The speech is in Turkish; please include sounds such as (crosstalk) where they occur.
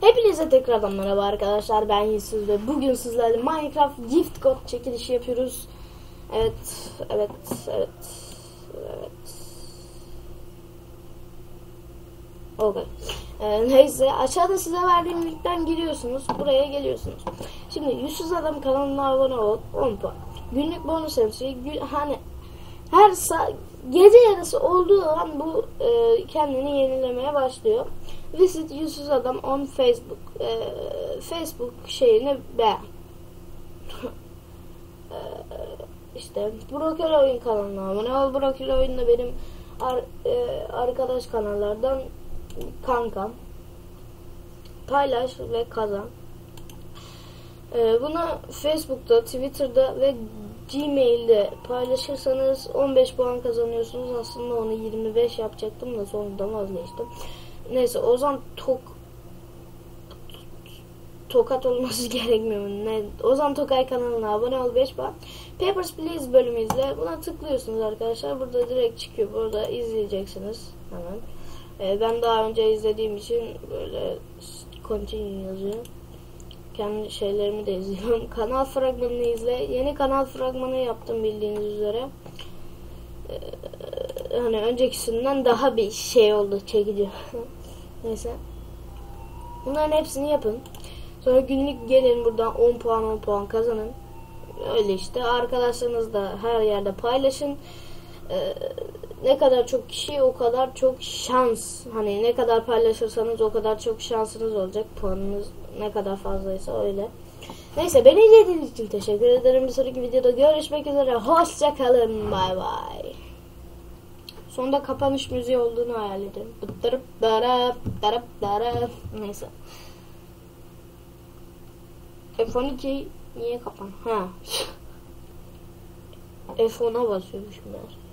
Hepinize tekrardan merhaba arkadaşlar ben Yusuf ve bugün sizlerle Minecraft Gift Code çekilişi yapıyoruz. Evet, evet, evet, evet. Okay. Ee, neyse aşağıda size verdiğim linkten giriyorsunuz. Buraya geliyorsunuz. Şimdi Yüzsüz Adam kanalına abone ol. 10 puan. Günlük bonus hepsi. Hani her sa- gece yarısı olduğu an bu e, kendini yenilemeye başlıyor. Visit Yüzsüz Adam on Facebook. E, Facebook şeyini beğen. (laughs) e, işte Broker Oyun kanalına abone ol. Broker Oyun da benim ar- e, arkadaş kanallardan kankam. Paylaş ve kazan. Ee, bunu Facebook'ta, Twitter'da ve Gmail'de paylaşırsanız 15 puan kazanıyorsunuz. Aslında onu 25 yapacaktım da sonradan vazgeçtim. Neyse Ozan Tok Tokat olması (laughs) gerekmiyor? Ne? Ozan Tokay kanalına abone ol 5 puan. Papers, Please bölümü izle. Buna tıklıyorsunuz arkadaşlar. Burada direkt çıkıyor. Burada izleyeceksiniz hemen. Ee, ben daha önce izlediğim için böyle continue yazıyor. Kendi şeylerimi de izliyorum. (laughs) Kanal fragmanını izle. Yeni kanal fragmanı yaptım bildiğiniz üzere. Ee, hani öncekisinden daha bir şey oldu çekici. (laughs) Neyse. Bunların hepsini yapın. Sonra günlük gelin buradan 10 puan 10 puan kazanın. Öyle işte. Arkadaşlarınız da her yerde paylaşın. Ee, ne kadar çok kişi o kadar çok şans. Hani ne kadar paylaşırsanız o kadar çok şansınız olacak. Puanınız ne kadar fazlaysa öyle. Neyse beni izlediğiniz için teşekkür ederim. Bir sonraki videoda görüşmek üzere. Hoşça kalın. Bay bay. Sonunda kapanış müziği olduğunu hayal edin. Dırıp darap darap darap. Neyse. F12 niye kapan? Ha. F10'a basıyormuşum ben.